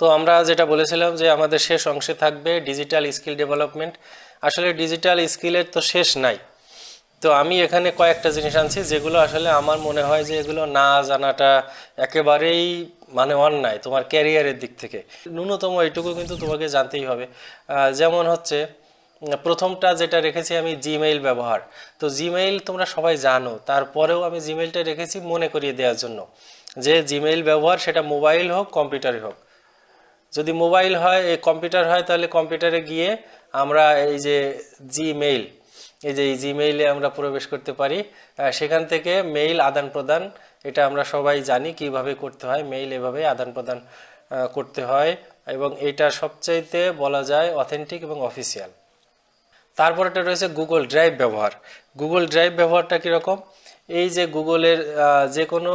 তো আমরা যেটা বলেছিলাম যে আমাদের শেষ অংশে থাকবে ডিজিটাল স্কিল ডেভেলপমেন্ট আসলে ডিজিটাল স্কিলের তো শেষ নাই। তো আমি এখানে কয়েকটা জিনিস আনছি যেগুলো আসলে আমার মনে হয় যে এগুলো না জানাটা একেবারেই মানে অন্যায় তোমার ক্যারিয়ারের দিক থেকে। ন্যূনতম এইটুকু কিন্তু তোমাকে জানতেই হবে। যেমন হচ্ছে, প্রথমটা যেটা রেখেছি আমি জিমেইল ব্যবহার। তো জিমেইল তোমরা সবাই জানো, তারপরেও আমি জিমেইলটা রেখেছি মনে করিয়ে দেওয়ার জন্য। যে জিমেইল ব্যবহার সেটা মোবাইল হোক কম্পিউটারে হোক। যদি মোবাইল হয়, এই কম্পিউটার হয়, তাহলে কম্পিউটারে গিয়ে আমরা এই যে জিমেইল এই যে এই জিমেইলে আমরা প্রবেশ করতে পারি। সেখান থেকে মেইল আদান প্রদান, এটা আমরা সবাই জানি কীভাবে করতে হয়। মেইল এভাবে আদান প্রদান করতে হয় এবং এটা সবচাইতে বলা যায় অথেন্টিক এবং অফিসিয়াল তারপর একটা রয়েছে গুগল ড্রাইভ ব্যবহার। গুগল ড্রাইভ ব্যবহারটা কীরকম? এই যে গুগলের যে কোনো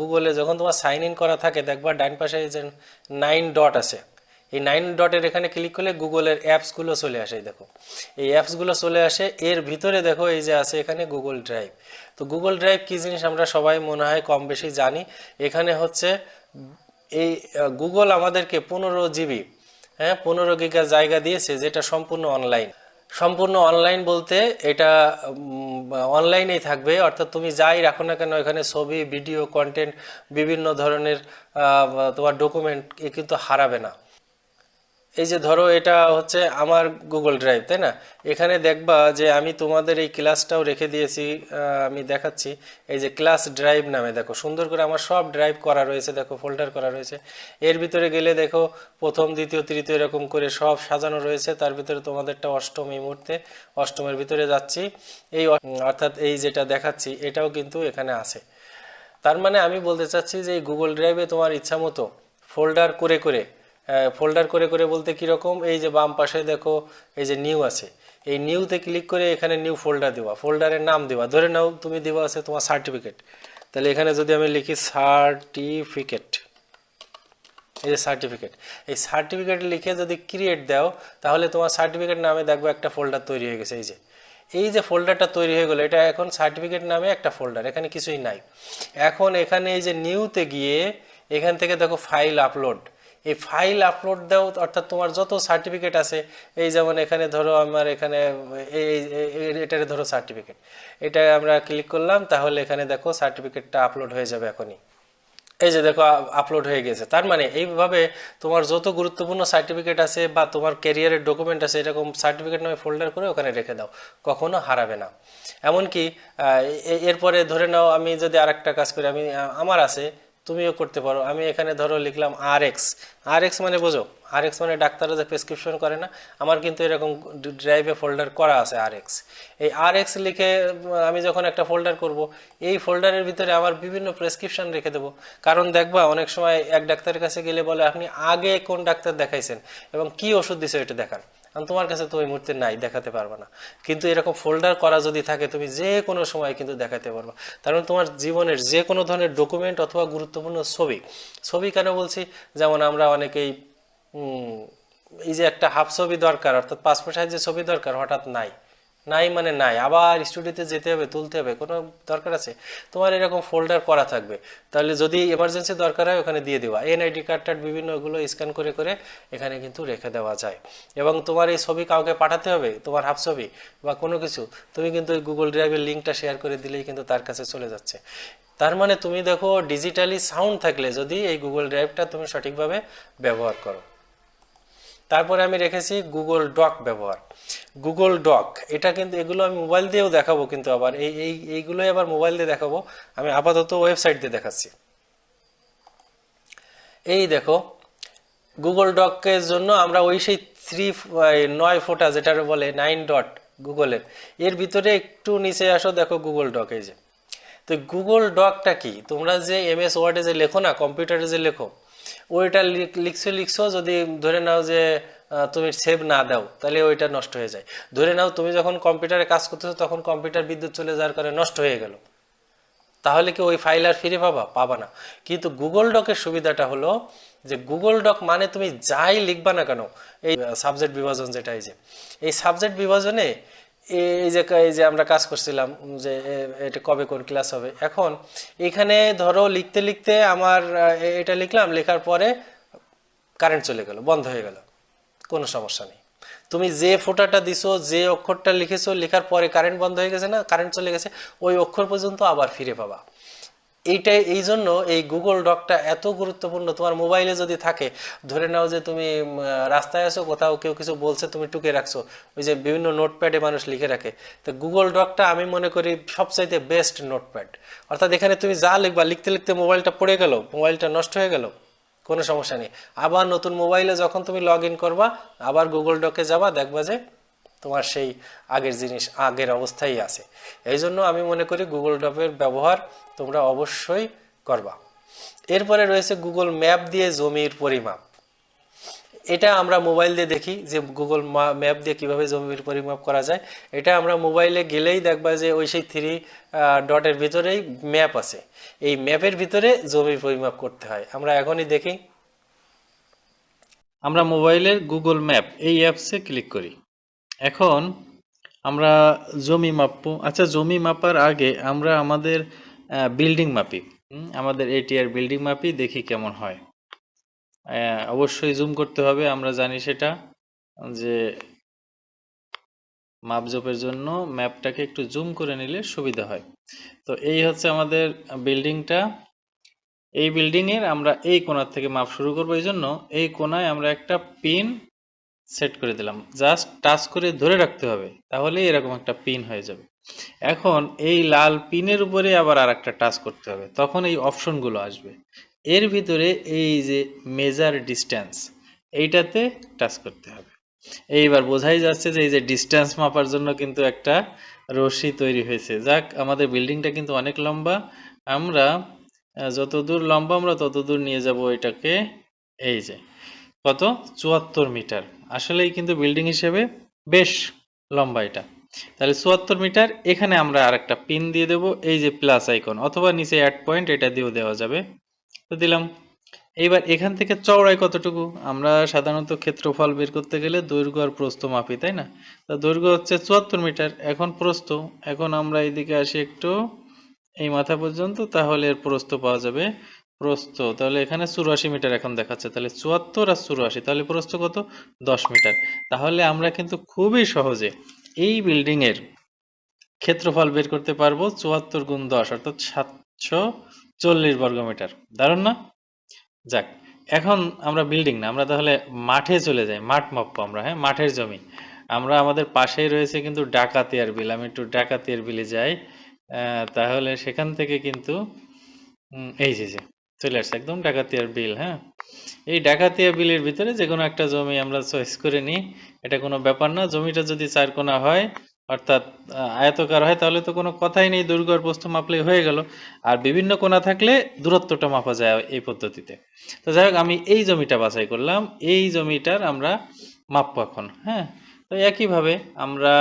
গুগলে যখন তোমার সাইন ইন করা থাকে, দেখবা ডান পাশে যে নাইন ডট আছে। এই নাইন ডটের এখানে ক্লিক করলে গুগলের অ্যাপসগুলো চলে আসে দেখো। এই অ্যাপসগুলো চলে আসে, এর ভিতরে দেখো এই যে আছে এখানে গুগল ড্রাইভ তো গুগল ড্রাইভ কী জিনিস আমরা সবাই মনে হয় কম বেশি জানি? এখানে হচ্ছে এই গুগল আমাদেরকে পনেরো জিবি হ্যাঁ পনেরো গিগা জায়গা দিয়েছে, যেটা সম্পূর্ণ অনলাইন সম্পূর্ণ অনলাইন বলতে এটা অনলাইনেই থাকবে। অর্থাৎ তুমি যাই রাখো না কেন, এখানে ছবি ভিডিও কন্টেন্ট বিভিন্ন ধরনের তোমার ডকুমেন্ট এ কিন্তু হারাবে না। এই যে ধরো এটা হচ্ছে আমার গুগল ড্রাইভ তাই না? এখানে দেখবা যে আমি তোমাদের এই ক্লাসটাও রেখে দিয়েছি আমি দেখাচ্ছি। এই যে ক্লাস ড্রাইভ নামে, দেখো, সুন্দর করে আমার সব ড্রাইভ করা রয়েছে, দেখো ফোল্ডার করা রয়েছে। এর ভিতরে গেলে দেখো, প্রথম, দ্বিতীয়, তৃতীয় এরকম করে সব সাজানো রয়েছে। তার ভিতরে তোমাদেরটা অষ্টম এই মুহূর্তে, অষ্টমের ভিতরে যাচ্ছি। এই অর্থাৎ এই যেটা দেখাচ্ছি, এটাও কিন্তু এখানে আছে। তার মানে আমি বলতে চাচ্ছি যে এই গুগল ড্রাইভে তোমার ইচ্ছা মতো ফোল্ডার করে করে ফোল্ডার করে করে বলতে কীরকম? এই যে বাম পাশে দেখো, এই যে নিউ আছে। এই নিউতে ক্লিক করে এখানে নিউ ফোল্ডার দেওয়া। ফোল্ডারের নাম দেওয়া। ধরে নাও, তুমি দেওয়া আছে তোমার সার্টিফিকেট তাহলে এখানে যদি আমি লিখি সার্টিফিকেট এই যে সার্টিফিকেট এই সার্টিফিকেট লিখে যদি ক্রিয়েট দাও, তাহলে তোমার সার্টিফিকেট নামে দেখব একটা ফোল্ডার তৈরি হয়ে গেছে। এই যে এই যে ফোল্ডারটা তৈরি হয়ে গেলো, এটা এখন সার্টিফিকেট নামে একটা ফোল্ডার এখানে কিছুই নাই। এখন এখানে এই যে নিউতে গিয়ে, এখান থেকে দেখো ফাইল আপলোড এই ফাইল আপলোড দাও, অর্থাৎ তোমার যত সার্টিফিকেট আছে, এই যেমন এখানে ধরো আমার এখানে, এই ধরো সার্টিফিকেট এটা আমরা ক্লিক করলাম, তাহলে এখানে দেখো সার্টিফিকেটটা আপলোড হয়ে যাবে এখনই। এই যে দেখো আপলোড হয়ে গেছে। তার মানে এইভাবে তোমার যত গুরুত্বপূর্ণ সার্টিফিকেট আছে বা তোমার ক্যারিয়ারের ডকুমেন্ট আছে, এরকম সার্টিফিকেট নামে ফোল্ডার করে ওখানে রেখে দাও। কখনো হারাবে না। এমনকি এরপরে ধরে নাও, আমি যদি আরেকটা কাজ করি, আমি আমার আছে তুমিও করতে পারো। আমি এখানে ধরো লিখলাম আর এক্স আর এক্স মানে বোঝো। আর এক্স মানে ডাক্তাররা যে প্রেসক্রিপশন করে না, আমার কিন্তু এরকম ড্রাইভে ফোল্ডার করা আছে আর এক্স এই আর এক্স লিখে, আমি যখন একটা ফোল্ডার করব, এই ফোল্ডারের ভিতরে আমার বিভিন্ন প্রেসক্রিপশন রেখে দেবো। কারণ দেখবা, অনেক সময় এক ডাক্তারের কাছে গেলে বলে, আপনি আগে কোন ডাক্তার দেখাইছেন এবং কি ওষুধ দিছে এটা দেখান? তোমার কাছে তো ওই মুহূর্তে নাই, দেখাতে পারবে না। কিন্তু এরকম ফোল্ডার করা যদি থাকে, তুমি যে কোনো সময় কিন্তু দেখাতে পারবে। কারণ মানে তোমার জীবনের যে কোনো ধরনের ডকুমেন্ট অথবা গুরুত্বপূর্ণ ছবি ছবি কেন বলছি? যেমন আমরা অনেকেই এই যে একটা হাফ ছবি দরকার, অর্থাৎ পাসপোর্ট সাইজের ছবি দরকার, হঠাৎ নাই। নাই মানে নাই। আবার স্টুডিওতে যেতে হবে, তুলতে হবে, কোনো দরকার আছে? তোমার এরকম ফোল্ডার করা থাকবে। তাহলে যদি এমার্জেন্সি দরকার হয়, ওখানে দিয়ে দেওয়া এনআইডি বিভিন্ন ওগুলো স্ক্যান করে করে এখানে কিন্তু রেখে দেওয়া যায়। এবং তোমার এই ছবি কাউকে পাঠাতে হবে, তোমার হাফ ছবি বা কোনো কিছু, তুমি কিন্তু গুগল ড্রাইভের লিঙ্কটা শেয়ার করে দিলেই কিন্তু তার কাছে চলে যাচ্ছে। তার মানে তুমি দেখো ডিজিটালি সাউন্ড থাকলে যদি এই গুগল ড্রাইভটা তুমি সঠিকভাবে ব্যবহার করো। তারপরে আমি রেখেছি গুগল ডক ব্যবহার। গুগল ডক এটা কিন্তু এগুলো আমি মোবাইল দিয়েও দেখাবো কিন্তু আবার এই এই, এইগুলোই আবার মোবাইল দিয়ে দেখাবো। আমি আপাতত ওয়েবসাইট দিয়ে দেখাচ্ছি। এই দেখো গুগল ডকের জন্য আমরা ওই সেই থ্রি নয় ফোটা যেটা বলে নাইন ডট গুগলের এর ভিতরে একটু নিচে আসো, দেখো গুগল ডক এই যে। তো গুগল ডকটা কি? তোমরা যে এম এস ওয়ার্ডে যে লেখো না কম্পিউটারে যে লেখো ওইটা লিখছো লিখছো, যদি ধরে নাও যে তুমি সেভ না দাও, তাহলে ওইটা নষ্ট হয়ে যায়। ধরে নাও তুমি যখন কম্পিউটারে কাজ করতেছো, তখন কম্পিউটার বিদ্যুৎ চলে যাওয়ার কারণে নষ্ট হয়ে গেল। তাহলে কি ওই ফাইল আর ফিরে পাবা? পাবা না। কিন্তু গুগল ডকের সুবিধাটা হলো যে গুগল ডক মানে তুমি যাই লিখবা না কেন, এই সাবজেক্ট বিভাজন যেটা এই যে, এই সাবজেক্ট বিভাজনে এই যে এই যে আমরা কাজ করছিলাম যে এটা কবে কোন ক্লাস হবে? এখন এখানে ধরো লিখতে লিখতে আমার এটা লিখলাম, লেখার পরে কারেন্ট চলে গেল, বন্ধ হয়ে গেল, কোনো সমস্যা নেই। তুমি যে ফোটাটা দিছো, যে অক্ষরটা লিখেছো, লেখার পরে কারেন্ট বন্ধ হয়ে গেছে না কারেন্ট চলে গেছে, ওই অক্ষর পর্যন্ত আবার ফিরে পাবা। এইটাই এই জন্য এই গুগল ডকটা এত গুরুত্বপূর্ণ, তোমার মোবাইলে যদি থাকে, ধরে নাও যে তুমি রাস্তায় আছো, কোথাও কেউ কিছু বলছে, তুমি টুকে রাখছো, ওই যে বিভিন্ন নোটপ্যাডে মানুষ লিখে রাখে। তো গুগল ডকটা আমি মনে করি সবচাইতে বেস্ট নোটপ্যাড। অর্থাৎ এখানে তুমি যা লিখবা, লিখতে লিখতে মোবাইলটা পড়ে গেল মোবাইলটা নষ্ট হয়ে গেল, কোনো সমস্যা নেই। আবার নতুন মোবাইলে যখন তুমি লগ ইন করবা, আবার গুগল ডকে যাবা, দেখবা যে তোমার সেই আগের জিনিস, আগের অবস্থায় আছে। এই জন্য আমি মনে করি গুগল ডকের ব্যবহার তোমরা অবশ্যই করবা। এরপরে রয়েছে গুগল ম্যাপ দিয়ে জমির পরিমাপ। এটা আমরা মোবাইল দিয়ে দেখি যে গুগল ম্যাপ দিয়ে কীভাবে জমির পরিমাপ করা যায়। এটা আমরা মোবাইলে গেলেই দেখবা যে ওই সেই থ্রি ডটের ভিতরেই ম্যাপ আছে। এই ম্যাপের ভিতরে জমির পরিমাপ করতে হয়। আমরা এখনই দেখি। আমরা মোবাইলের গুগল ম্যাপ এই অ্যাপসে ক্লিক করি। এখন আমরা জমি মাপবো। আচ্ছা জমি মাপার আগে আমরা আমাদের বিল্ডিং মাপি। আমাদের এটিআর বিল্ডিং মাপি, দেখি কেমন হয়। অবশ্যই জুম করতে হবে, আমরা জানি সেটা, যে মাপজোপের জন্য ম্যাপটাকে একটু জুম করে নিলে সুবিধা হয়। তো এই হচ্ছে আমাদের বিল্ডিংটা এই বিল্ডিং এর আমরা এই কোণার থেকে মাপ শুরু করব, এই জন্য এই কোণায় আমরা একটা পিন সেট করে দিলাম। জাস্ট টাচ করে ধরে রাখতে হবে তাহলে এরকম একটা পিন হয়ে যাবে। এখন এই লাল পিনের উপরে আবার আর একটা টাচ করতে হবে, তখন এই অপশনগুলো আসবে। এর ভিতরে এই যে মেজার ডিস্ট্যান্স এইটাতে টাচ করতে হবে। এইবার বোঝাই যাচ্ছে যে এই যে ডিস্ট্যান্স মাপার জন্য কিন্তু একটা রশি তৈরি হয়েছে। যাক, আমাদের বিল্ডিংটা কিন্তু অনেক লম্বা। আমরা যতদূর লম্বা আমরা ততদূর নিয়ে যাব এটাকে, এই যে। কত? চুয়াত্তর মিটার। আসলেই কিন্তু বিল্ডিং হিসেবে বেশ লম্বা এটা। তাহলে চুয়াত্তর মিটার, এখানে আমরা আর একটা পিন দিয়ে দেব, এই যে প্লাস আইকন অথবা নিচে অ্যাড পয়েন্ট এটা দিয়েও দেওয়া যাবে। তো দিলাম। এইবার এখান থেকে চওড়াই কতটুকু? আমরা সাধারণত ক্ষেত্রফল বের করতে গেলে দৈর্ঘ্য আর প্রস্থ মাপি, তাই না? তা দৈর্ঘ্য হচ্ছে চুয়াত্তর মিটার, এখন প্রস্থ। এখন আমরা এইদিকে আসি একটু এই মাথা পর্যন্ত, তাহলে এর প্রস্থ পাওয়া যাবে প্রস্থ। তাহলে এখানে চুরাশি মিটার এখন দেখাচ্ছে। তাহলে চুয়াত্তর আর চুরাশি, তাহলে প্রস্থ কত? দশ মিটার। তাহলে আমরা কিন্তু খুবই সহজে এই বিল্ডিং এর ক্ষেত্রফল বের করতে পারব চুয়াত্তর গুণ দশ, অর্থাৎ সাতশো চল্লিশ বর্গমিটার। দারুণ না? যাক, এখন আমরা বিল্ডিং না, আমরা তাহলে মাঠে চলে যাই, মাঠ মাপবো আমরা হ্যাঁ? মাঠের জমি। আমরা আমাদের পাশেই রয়েছে কিন্তু ডাকাতিয়ার বিল, আমি একটু ডাকাতিয়ার বিলে যাই। তাহলে সেখান থেকে কিন্তু এই যে চলে আসছে, একদম ডাকাতিয়ার বিল হ্যাঁ? এই ডাকাতিয়া বিলের ভিতরে যে কোনো একটা জমি আমরা চয়েস করে নিই, এটা কোনো ব্যাপার না, জমিটা যদি চার কোণা হয়, অর্থাৎ আয়তকার হয়, তাহলে তো কোনো কথাই নেই দৈর্ঘ্য আর প্রস্থ মাপলেই হয়ে গেল। আর বিভিন্ন কোণা থাকলে দূরত্বটা মাপা যায় এই পদ্ধতিতে। তো যাই আমি এই জমিটা বাছাই করলাম, এই জমিটার আমরা মাপবো এখন হ্যাঁ? তো একইভাবে আমরা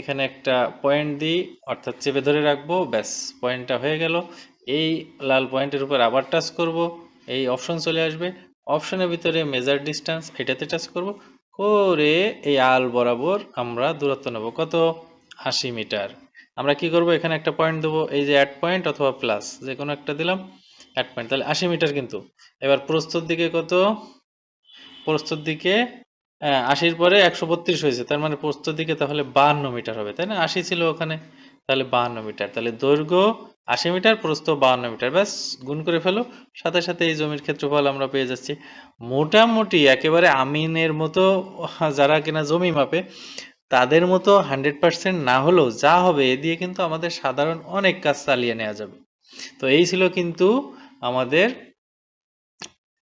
এখানে একটা পয়েন্ট দিই, অর্থাৎ চেপে ধরে রাখব, ব্যাস, পয়েন্টটা হয়ে গেল। এই লাল পয়েন্টের উপর আবার টাচ করব এই অপশন চলে আসবে। অপশনের ভিতরে মেজার ডিস্টেন্স এটাতে টাচ করব। করে এই আল বরাবর আমরা দূরত্ব নেব কত? আশি মিটার। আমরা কি করব? এখানে একটা পয়েন্ট দেবো এই যে অ্যাড পয়েন্ট অথবা প্লাস যে কোনো একটা দিলাম অ্যাড পয়েন্ট তাহলে আশি মিটার কিন্তু। এবার প্রস্থর দিকে কত? প্রস্থর দিকে আহ, আশির পরে একশো বত্রিশ হয়েছে। তার মানে প্রস্থর দিকে তাহলে বাহান্ন মিটার হবে তাই না? আশি ছিল ওখানে তাহলে বাহান্ন মিটার। তাহলে দৈর্ঘ্য আশি মিটার, প্রস্থ বাহান্ন মিটার। ব্যাস, গুণ করে ফেলো। সাথে সাথে এই জমির ক্ষেত্রফল আমরা পেয়ে যাচ্ছি। মোটামুটি একেবারে আমিনের মতো, যারা কিনা জমি মাপে, তাদের মতো হান্ড্রেড পার্সেন্ট না হলেও যা হবে এ দিয়ে কিন্তু আমাদের সাধারণ অনেক কাজ চালিয়ে নেওয়া যাবে। তো এই ছিল কিন্তু আমাদের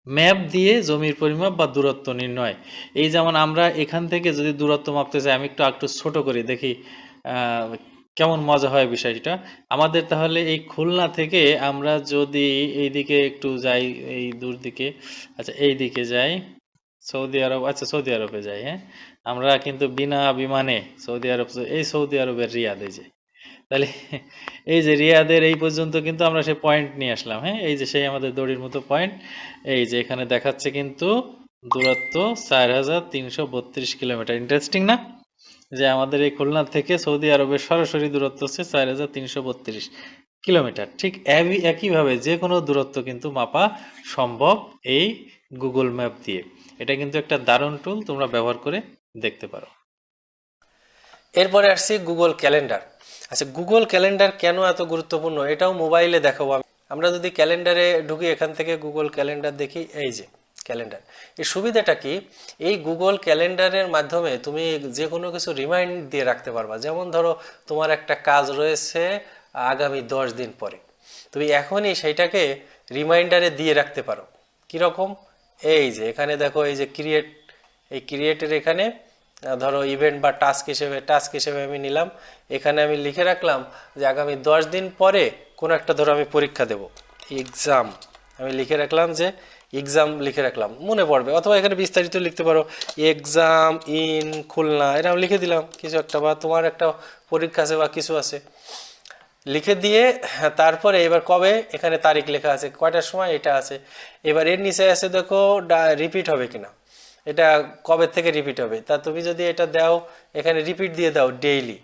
ম্যাপ দিয়ে জমির পরিমাপ বা দূরত্ব নির্ণয়। এই যেমন আমরা এখান থেকে যদি দূরত্ব মাপতে চাই, আমি একটু একটু ছোট করি দেখি কেমন মজা হয় বিষয়টা? আমাদের তাহলে এই খুলনা থেকে আমরা যদি এইদিকে একটু যাই, এই দূর দিকে আচ্ছা এই দিকে যাই, সৌদি আরব আচ্ছা সৌদি আরবে যাই হ্যাঁ? আমরা কিন্তু বিনা বিমানে সৌদি আরব, এই সৌদি আরবের রিয়াদে যাই। তাহলে এই যে রিয়াদের এই পর্যন্ত কিন্তু আমরা সেই পয়েন্ট নিয়ে আসলাম হ্যাঁ? এই যে সেই আমাদের দড়ির মতো পয়েন্ট এই যে এখানে দেখাচ্ছে কিন্তু দূরত্ব চার হাজার তিনশো বত্রিশ কিলোমিটার। ইন্টারেস্টিং না? যে আমাদের এই খুলনা থেকে সৌদি আরবের সরাসরি দূরত্ব হচ্ছে চার হাজার তিনশো বত্রিশ কিলোমিটার। ঠিক একই একইভাবে যে কোনো দূরত্ব কিন্তু মাপা সম্ভব এই গুগল ম্যাপ দিয়ে। এটা কিন্তু একটা দারুণ টুল তোমরা ব্যবহার করে দেখতে পারো। এরপরে আসছি গুগল ক্যালেন্ডার। আচ্ছা গুগল ক্যালেন্ডার কেন এত গুরুত্বপূর্ণ? এটাও মোবাইলে দেখাবো আমি। আমরা যদি ক্যালেন্ডারে ঢুকি, এখান থেকে গুগল ক্যালেন্ডার দেখি, এই যে। ক্যালেন্ডার এই সুবিধাটা কি? এই গুগল ক্যালেন্ডারের মাধ্যমে তুমি যে কোনো কিছু রিমাইন্ড দিয়ে রাখতে পারবা। যেমন ধরো, তোমার একটা কাজ রয়েছে আগামী দশ দিন পরে। তুমি এখনই সেইটাকে রিমাইন্ডারে দিয়ে রাখতে পারো। কীরকম? এই যে, এখানে দেখো, এই যে ক্রিয়েট এই ক্রিয়েটের এখানে, ধরো ইভেন্ট বা টাস্ক হিসেবে টাস্ক হিসেবে আমি নিলাম। এখানে আমি লিখে রাখলাম যে আগামী দশ দিন পরে কোনো একটা, ধরো আমি পরীক্ষা দেব। এক্সাম আমি লিখে রাখলাম যে এক্সাম লিখে রাখলাম। মনে পড়বে। অথবা এখানে বিস্তারিত লিখতে পারো। এক্সাম ইন খুলনা এরকম লিখে দিলাম। কিছু একটা বা তোমার একটা পরীক্ষা আছে বা কিছু আছে। লিখে দিয়ে হ্যাঁ, তারপরে এবার কবে? এখানে তারিখ লেখা আছে। কয়টার সময়? এটা আছে। এবার এর নিচে আছে দেখো রিপিট হবে কিনা? এটা কবে থেকে রিপিট হবে? তা তুমি যদি এটা দাও এখানে রিপিট দিয়ে দাও ডেইলি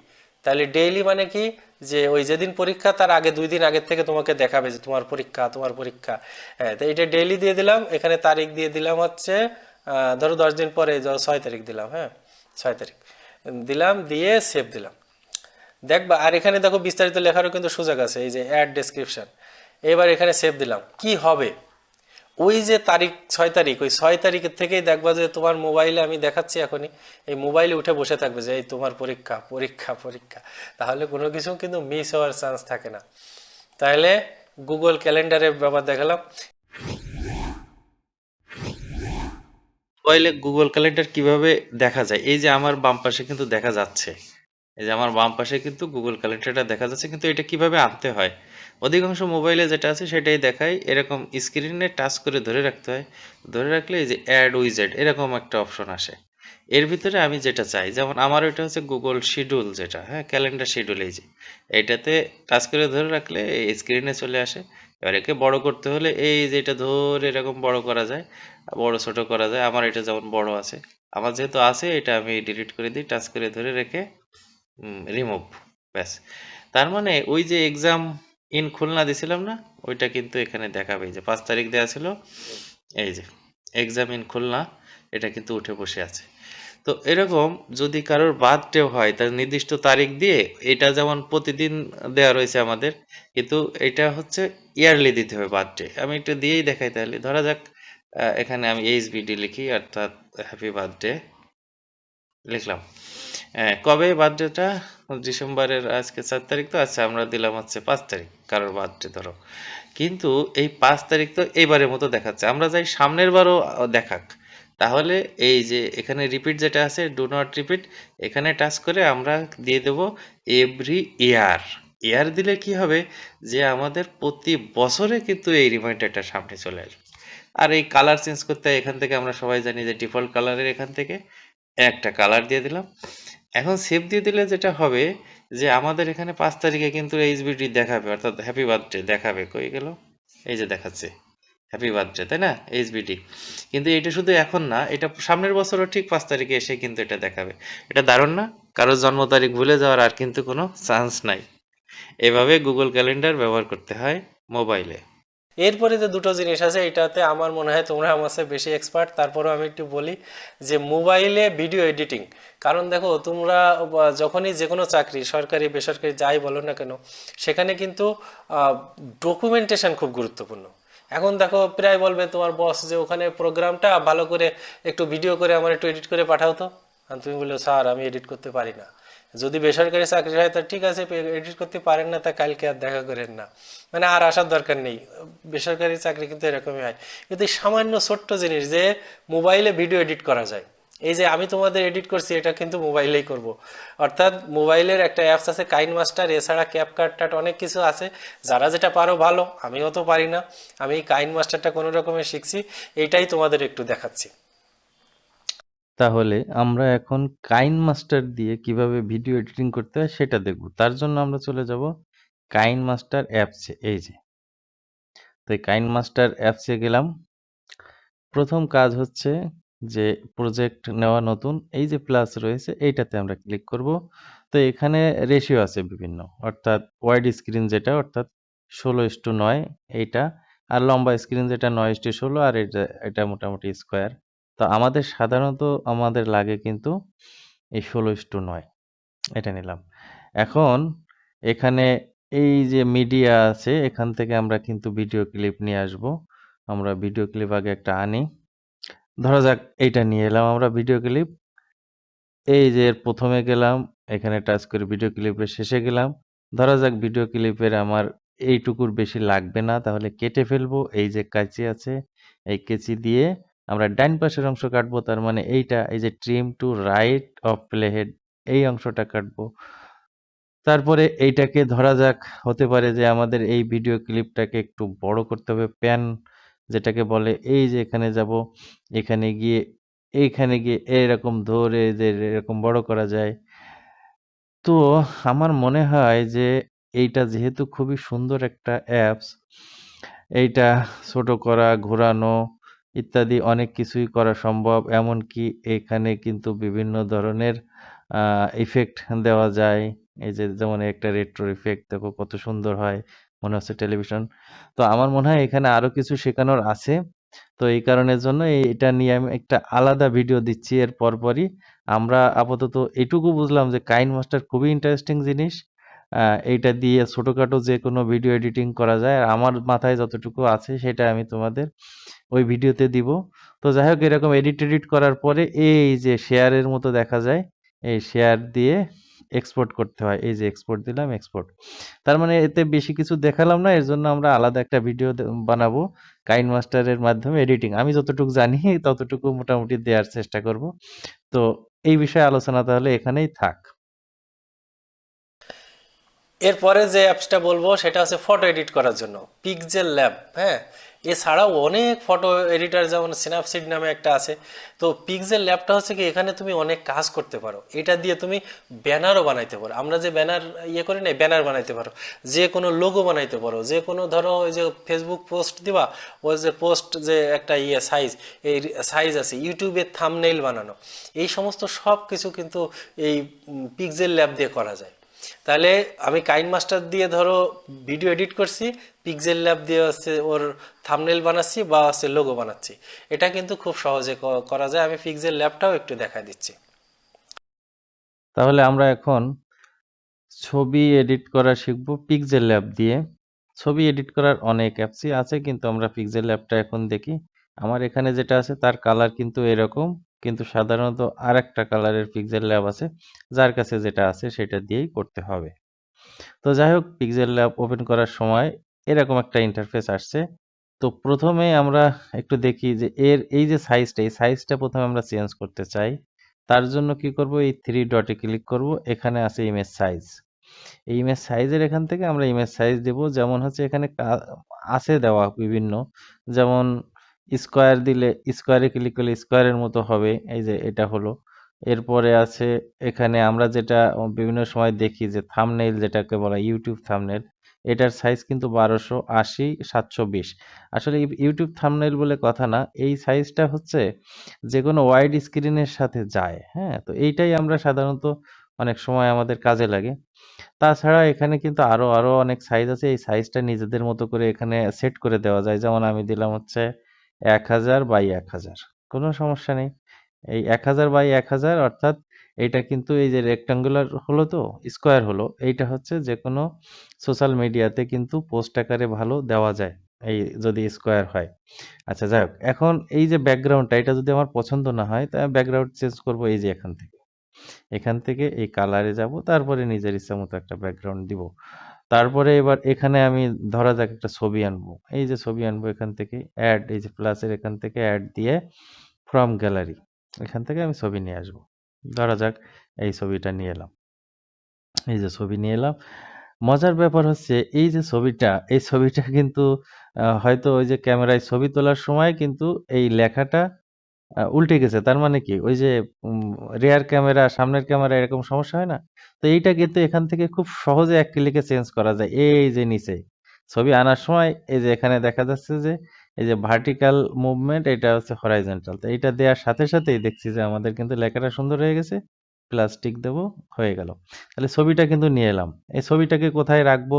তাহলে ডেইলি মানে কি? যে ওই যেদিন পরীক্ষা, তার আগে দুই দিন আগের থেকে তোমাকে দেখাবে যে তোমার পরীক্ষা তোমার পরীক্ষা। হ্যাঁ তো এটা ডেইলি দিয়ে দিলাম। এখানে তারিখ দিয়ে দিলাম হচ্ছে ধরো দশ দিন পরে, ধরো ছয় তারিখ দিলাম হ্যাঁ? ছয় তারিখ। দিলাম, দিয়ে সেভ দিলাম। দেখবা, আর এখানে দেখো বিস্তারিত লেখারও কিন্তু সুযোগ আছে, এই যে অ্যাড ডেসক্রিপশন এবার এখানে সেভ দিলাম। কি হবে? ওই যে তারিখ, ছয় তারিখ, ওই ছয় তারিখের থেকেই দেখবা যে তোমার মোবাইলে আমি দেখাচ্ছি এখনই, এই মোবাইলে উঠে বসে থাকবে যে এই তোমার পরীক্ষা পরীক্ষা পরীক্ষা। তাহলে কোনো কিছু কিন্তু মিস হওয়ার চান্স থাকে না। তাহলে গুগল ক্যালেন্ডারের ব্যাপার দেখালাম। মোবাইলে গুগল ক্যালেন্ডার কীভাবে দেখা যায়? এই যে আমার বাম পাশে কিন্তু দেখা যাচ্ছে। এই যে আমার বাম পাশে কিন্তু গুগল ক্যালেন্ডারটা দেখা যাচ্ছে, কিন্তু এটা কীভাবে আনতে হয়? অধিকাংশ মোবাইলে যেটা আছে সেটাই দেখায়। এরকম স্ক্রিনে টাচ করে ধরে রাখতে হয়। ধরে রাখলে এই যে অ্যাড উইজেট এরকম একটা অপশন আসে। এর ভিতরে আমি যেটা চাই, যেমন আমার এটা হচ্ছে গুগল শিডিউল যেটা হ্যাঁ ক্যালেন্ডার শিডিউল এই যে। এটাতে টাচ করে ধরে রাখলে এই স্ক্রিনে চলে আসে। এবার একে বড় করতে হলে এই যে এটা ধরে এরকম বড় করা যায়, বড় ছোট করা যায়। আমার এটা যেমন বড় আছে। আমার যেহেতু আছে, এটা আমি ডিলিট করে দিই, টাচ করে ধরে রেখে রিমুভ ব্যাস। তার মানে ওই যে এক্সাম ইন খুলনা দিছিলাম না, ওইটা কিন্তু এখানে দেখাবে। যে পাঁচ তারিখ দেওয়া ছিল, এই যে এক্সাম ইন খুলনা, এটা কিন্তু উঠে বসে আছে। তো এরকম যদি কারোর বার্থডে হয়, তার নির্দিষ্ট তারিখ দিয়ে, এটা যেমন প্রতিদিন দেওয়া রয়েছে আমাদের, কিন্তু এটা হচ্ছে ইয়ারলি দিতে হবে বার্থডে আমি একটু দিয়েই দেখাই তাহলে। ধরা যাক এখানে আমি এইচবিডি লিখি, অর্থাৎ হ্যাপি বার্থডে লিখলাম। কবে বার্থডেটা? ডিসেম্বরের আজকে চার তারিখ তো? আচ্ছা আমরা দিলাম হচ্ছে পাঁচ তারিখ, কারোর বার্থডে ধরো। কিন্তু এই পাঁচ তারিখ তো এইবারের মতো দেখাচ্ছে। আমরা চাই সামনের বারও দেখাক। তাহলে এই যে এখানে রিপিট যেটা আছে ডু নট রিপিট এখানে টাচ করে আমরা দিয়ে দেব এভরি ইয়ার ইয়ার দিলে কি হবে? যে আমাদের প্রতি বছরে কিন্তু এই রিমাইন্ডারটা সামনে চলে আসবে। আর এই কালার চেঞ্জ করতে এখান থেকে আমরা সবাই জানি যে ডিফল্ট কালারের এখান থেকে একটা কালার দিয়ে দিলাম। এখন সেভ দিয়ে দিলে যেটা হবে যে আমাদের এখানে পাঁচ তারিখে কিন্তু এইচবিডি দেখাবে, অর্থাৎ হ্যাপি বার্থডে দেখাবে। কই গেল? এই যে দেখাচ্ছে হ্যাপি বার্থডে তাই না? এইচবিডি কিন্তু এটা শুধু এখন না, এটা সামনের বছরও ঠিক পাঁচ তারিখে এসে কিন্তু এটা দেখাবে। এটা দারুণ না? কারোর জন্ম তারিখ ভুলে যাওয়ার আর কিন্তু কোনো চান্স নাই। এভাবে গুগল ক্যালেন্ডার ব্যবহার করতে হয় মোবাইলে এরপরে যে দুটো জিনিস আছে, এটাতে আমার মনে হয় তোমরা আমার চেয়ে বেশি এক্সপার্ট তারপরেও আমি একটু বলি যে মোবাইলে ভিডিও এডিটিং কারণ দেখো, তোমরা যখনই যে কোনো চাকরি, সরকারি, বেসরকারি, যাই বলো না কেন, সেখানে কিন্তু ডকুমেন্টেশন খুব গুরুত্বপূর্ণ। এখন দেখো, প্রায় বলবে তোমার বস যে, ওখানে প্রোগ্রামটা ভালো করে একটু ভিডিও করে আমার একটু এডিট করে পাঠাও তো। আর তুমি বলল, স্যার, আমি এডিট করতে পারি না। যদি বেসরকারি চাকরি হয়, তা ঠিক আছে এডিট করতে পারেন না, তা কালকে আর দেখা করেন না। মানে আর আসার দরকার নেই। বেসরকারি চাকরি কিন্তু এরকমই হয়। কিন্তু সামান্য ছোট্ট জিনিস যে মোবাইলে ভিডিও এডিট করা যায়। এই যে আমি তোমাদের এডিট করছি, এটা কিন্তু মোবাইলেই করব। অর্থাৎ মোবাইলের একটা অ্যাপস আছে, কাইন মাস্টার, এছাড়া ক্যাপকাট টাট অনেক কিছু আছে। যারা যেটা পারো ভালো, আমিও তো পারি না। আমি কাইন মাস্টারটা কোনো রকমের শিখছি, এটাই তোমাদের একটু দেখাচ্ছি। তাহলে আমরা এখন কাইন মাস্টার দিয়ে কীভাবে ভিডিও এডিটিং করতে হয় সেটা দেখব। তার জন্য আমরা চলে যাব কাইন মাস্টার অ্যাপসে, এই যে। তো কাইন মাস্টার অ্যাপসে গেলাম। প্রথম কাজ হচ্ছে যে প্রজেক্ট নেওয়া নতুন, এই যে প্লাস রয়েছে এইটাতে আমরা ক্লিক করব। তো এখানে রেশিও আছে বিভিন্ন, অর্থাৎ ওয়াইড স্ক্রিন যেটা, অর্থাৎ ষোলো ইস্টু নয় এইটা, আর লম্বা স্ক্রিন যেটা নয়েজটি ষোলো, আর এটা এটা মোটামুটি স্কোয়ার। তো আমাদের সাধারণত আমাদের লাগে কিন্তু এই ষোলো ইস্টু নয়। এটা নিলাম। এখন এখানে এই যে মিডিয়া আছে, এখান থেকে আমরা কিন্তু ভিডিও ক্লিপ নিয়ে আসব। আমরা ভিডিও ক্লিপ আগে একটা আনি। ধরা যাক এইটা নিয়ে এলাম আমরা ভিডিও ক্লিপ। এই যে প্রথমে গেলাম, এখানে টাচ করে ভিডিও ক্লিপের শেষে গেলাম। ধরা যাক ভিডিও ক্লিপের আমার এইটুকুর বেশি লাগবে না, তাহলে কেটে ফেলব। এই যে কাঁচি আছে, এই কেচি দিয়ে আমরা ডাইন পাশের অংশ কাটবো, তার মানে এইটা, এই যে trim to right of playhead এই অংশটা কাটবো। তারপরে এইটাকে ধরা যাক, হতে পারে যে আমাদের এই ভিডিও ক্লিপটাকে একটু বড় করতে হবে প্যান যেটাকে বলে, এই যে এখানে যাব, এখানে গিয়ে, এইখানে গিয়ে এরকম ধরে যে এরকম বড় করা যায়। তো আমার মনে হয় যে এইটা যেহেতু খুবই সুন্দর একটা অ্যাপস এইটা ছোট করা, ঘোরানো ইত্যাদি অনেক কিছুই করা সম্ভব। এমনকি এখানে কিন্তু বিভিন্ন ধরনের ইফেক্ট দেওয়া যায়। এই যে যেমন একটা রেট্রো ইফেক্ট দেখো কত সুন্দর হয়, মনে হচ্ছে টেলিভিশন তো আমার মনে হয় এখানে আরও কিছু শেখানোর আছে। তো এই কারণের জন্য এটা নিয়ে আমি একটা আলাদা ভিডিও দিচ্ছি এর পরপরই। আমরা আপাতত এটুকু বুঝলাম যে কাইন মাস্টার খুবই ইন্টারেস্টিং জিনিস। এইটা দিয়ে ছোটখাটো যে কোনো ভিডিও এডিটিং করা যায়। আর আমার মাথায় যতটুকু আছে সেটা আমি তোমাদের ওই ভিডিওতে দিব। তো যাই হোক, এরকম এডিট এডিট করার পরে এই যে শেয়ারের মতো দেখা যায়, এই শেয়ার দিয়ে এক্সপোর্ট করতে হয়। এই যে এক্সপোর্ট দিলাম এক্সপোর্ট তার মানে এতে বেশি কিছু দেখালাম না, এর জন্য আমরা আলাদা একটা ভিডিও বানাবো। কাইন মাস্টারের মাধ্যমে এডিটিং আমি যতটুকু জানি, ততটুকু মোটামুটি দেওয়ার চেষ্টা করব। তো এই বিষয়ে আলোচনা তাহলে এখানেই থাক। এরপরে যে অ্যাপসটা বলব, সেটা হচ্ছে ফটো এডিট করার জন্য পিকজেল ল্যাব হ্যাঁ? এছাড়াও অনেক ফটো এডিটার যেমন সিনাপসিড নামে একটা আছে। তো পিকজেল ল্যাবটা হচ্ছে কি, এখানে তুমি অনেক কাজ করতে পারো। এটা দিয়ে তুমি ব্যানারও বানাইতে পারো। আমরা যে ব্যানার ইয়ে করি না ব্যানার বানাইতে পারো। যে কোনো লোগো বানাইতে পারো। যে কোনো ধরো, ওই যে ফেসবুক পোস্ট দিবা, ওই যে পোস্ট যে একটা ইয়ে সাইজ এই সাইজ আছে ইউটিউবের থামনেইল বানানো। এই সমস্ত সব কিছু কিন্তু এই পিকজেল ল্যাব দিয়ে করা যায়। তাহলে আমি কাইন মাস্টার দিয়ে ধরো ভিডিও এডিট করছি, পিক্সেল ল্যাব দিয়ে হচ্ছে ওর থামনেল বানাচ্ছি বা হচ্ছে লোগো বানাচ্ছি। এটা কিন্তু খুব সহজে করা যায়। আমি পিক্সেল ল্যাবটাও একটু দেখা দিচ্ছি। তাহলে আমরা এখন ছবি এডিট করা শিখব পিক্সেল ল্যাব দিয়ে। ছবি এডিট করার অনেক অ্যাপসই আছে, কিন্তু আমরা পিক্সেল ল্যাবটা এখন দেখি। আমার এখানে যেটা আছে, তার কালার কিন্তু এরকম। কিন্তু সাধারণত আর একটা কালারের পিক্সেল ল্যাব আছে, যার কাছে যেটা আছে সেটা দিয়েই করতে হবে। তো যাই হোক পিক্সেল ল্যাব ওপেন করার সময় এরকম একটা ইন্টারফেস আসছে। তো প্রথমে আমরা একটু দেখি যে এর, এই যে সাইজটা এই সাইজটা প্রথমে আমরা চেঞ্জ করতে চাই। তার জন্য কি করব? এই থ্রি ডটে ক্লিক করব। এখানে আছে ইমেজ সাইজ এই ইমেজ সাইজের এখান থেকে আমরা ইমেজ সাইজ দেব। যেমন হচ্ছে এখানে আছে দেওয়া বিভিন্ন। যেমন স্কোয়ার দিলে স্কোয়ারে ক্লিক করলে স্কোয়ারের মতো হবে। এই যে এটা হলো। এরপরে আছে, এখানে আমরা যেটা বিভিন্ন সময় দেখি যে থাম্বনেইল যেটাকে বলা ইউটিউব থামনেল এটার সাইজ কিন্তু বারোশো আশি, সাতশো বিশ। আসলে ইউটিউব থামনেল বলে কথা না, এই সাইজটা হচ্ছে যে কোনো ওয়াইড স্ক্রিনের সাথে যায় হ্যাঁ? তো এইটাই আমরা সাধারণত অনেক সময় আমাদের কাজে লাগে। তাছাড়া এখানে কিন্তু আরও আরও অনেক সাইজ আছে। এই সাইজটা নিজেদের মতো করে এখানে সেট করে দেওয়া যায়। যেমন আমি দিলাম হচ্ছে এক হাজার বাই এক হাজার। কোনো সমস্যা নেই। এই এক হাজার বাই এক হাজার অর্থাৎ এইটা কিন্তু এই যে রেক্টাঙ্গুলার হলো তো স্কোয়ার হলো, এইটা হচ্ছে যে কোনো সোশ্যাল মিডিয়াতে কিন্তু পোস্ট আকারে ভালো দেওয়া যায়, এই যদি স্কোয়ার হয়। আচ্ছা যাই হোক, এখন এই যে ব্যাকগ্রাউন্ডটা এটা যদি আমার পছন্দ না হয়, তাহলে ব্যাকগ্রাউন্ড চেঞ্জ করব এই যে এখান থেকে। এখান থেকে এই কালারে যাব, তারপরে নিজের ইচ্ছা মতো একটা ব্যাকগ্রাউন্ড দিব। তারপরে এবার এখানে আমি ধরা যাক একটা ছবি আনব। এই যে ছবি আনব এখান থেকে অ্যাড এই যে প্লাসের এখান থেকে অ্যাড দিয়ে ফ্রম গ্যালারি এখান থেকে আমি ছবি নিয়ে আসব। ধরা যাক এই ছবিটা নিয়ে এলাম। এই যে ছবি নিয়ে এলাম। মজার ব্যাপার হচ্ছে এই যে ছবিটা, এই ছবিটা কিন্তু হয়তো ওই যে ক্যামেরায় ছবি তোলার সময় কিন্তু এই লেখাটা উল্টে গেছে। তার মানে কি? ওই যে রেয়ার ক্যামেরা সামনের ক্যামেরা এরকম সমস্যা হয় না? তো এইটা কিন্তু এখান থেকে খুব সহজে এক ক্লিকে চেঞ্জ করা যায়। এই যে নিচে, ছবি আনার সময় এই যে এখানে দেখা যাচ্ছে যে, এই যে ভার্টিক্যাল মুভমেন্ট এটা হচ্ছে হরাইজন্টাল তো এইটা দেওয়ার সাথে সাথেই দেখছি যে আমাদের কিন্তু লেখাটা সুন্দর হয়ে গেছে প্লাস্টিক দেব, হয়ে গেল। তাহলে ছবিটা কিন্তু নিয়ে এলাম। এই ছবিটাকে কোথায় রাখব?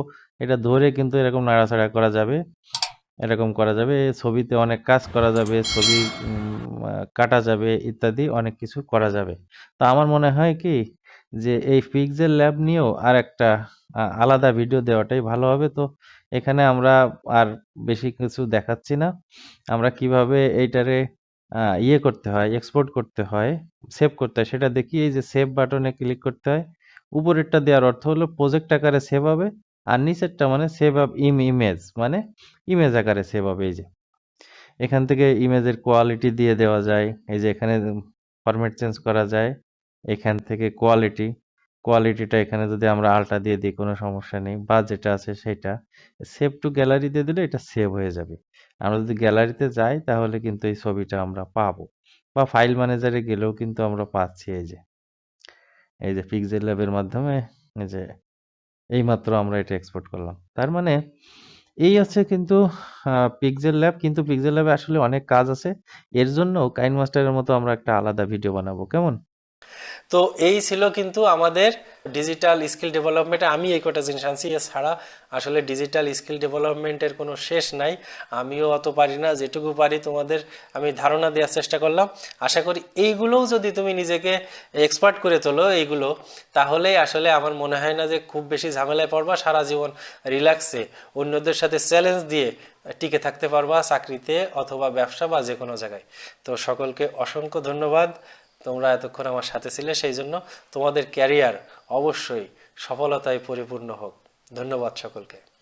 এটা ধরে কিন্তু এরকম নাড়াচাড়া করা যাবে। এরকম করা যাবে, ছবিতে অনেক কাজ করা যাবে, ছবি কাটা যাবে ইত্যাদি অনেক কিছু করা যাবে। তো আমার মনে হয় কি যে এই পিক্সেল ল্যাব নিয়েও আর একটা আলাদা ভিডিও দেওয়াটাই ভালো হবে। তো এখানে আমরা আর বেশি কিছু দেখাচ্ছি না। আমরা কীভাবে এইটারে ইয়ে করতে হয় এক্সপোর্ট করতে হয় সেভ করতে হয়, সেটা দেখি এই যে সেভ বাটনে ক্লিক করতে হয়, উপরেরটা দেওয়ার অর্থ হলো প্রজেক্ট আকারে সেভ হবে। আর নিচেরটা মানে সেভ আপ ইম ইমেজ মানে ইমেজ আকারে সেভ হবে এই যে। এখান থেকে ইমেজের কোয়ালিটি দিয়ে দেওয়া যায়, এই যে এখানে ফরম্যাট চেঞ্জ করা যায়, এখান থেকে কোয়ালিটি কোয়ালিটিটা এখানে যদি আমরা আলটা দিয়ে দিই, কোনো সমস্যা নেই বা যেটা আছে সেটা সেভ টু গ্যালারি দিয়ে দিলে এটা সেভ হয়ে যাবে। আমরা যদি গ্যালারিতে যাই, তাহলে কিন্তু এই ছবিটা আমরা পাবো। বা ফাইল ম্যানেজারে গেলেও কিন্তু আমরা পাচ্ছি, এই যে। এই যে পিক্সেল ল্যাবের মাধ্যমে, এই যে এইমাত্র আমরা এটা এক্সপোর্ট করলাম। তার মানে এই হচ্ছে কিন্তু পিকজেল ল্যাব কিন্তু পিক্সেল ল্যাবে আসলে অনেক কাজ আছে। এর জন্য কাইন মাস্টারের মতো আমরা একটা আলাদা ভিডিও বানাবো। কেমন? তো এই ছিল কিন্তু আমাদের ডিজিটাল স্কিল ডেভেলপমেন্টে আমি এই কটা জিনিস আনছি। এছাড়া আসলে ডিজিটাল স্কিল ডেভেলপমেন্টের কোনো শেষ নাই। আমিও অত পারি না, যেটুকু পারি তোমাদের আমি ধারণা দেওয়ার চেষ্টা করলাম। আশা করি এইগুলোও যদি তুমি নিজেকে এক্সপার্ট করে তোলো এইগুলো, তাহলে আসলে আমার মনে হয় না যে খুব বেশি ঝামেলায় পড়বা, সারা জীবন রিল্যাক্সে অন্যদের সাথে চ্যালেঞ্জ দিয়ে টিকে থাকতে পারবা চাকরিতে অথবা ব্যবসা বা যে কোনো জায়গায়। তো সকলকে অসংখ্য ধন্যবাদ। তোমরা এতক্ষণ আমার সাথে ছিলে, সেই জন্য তোমাদের ক্যারিয়ার অবশ্যই সফলতায় পরিপূর্ণ হোক। ধন্যবাদ সকলকে।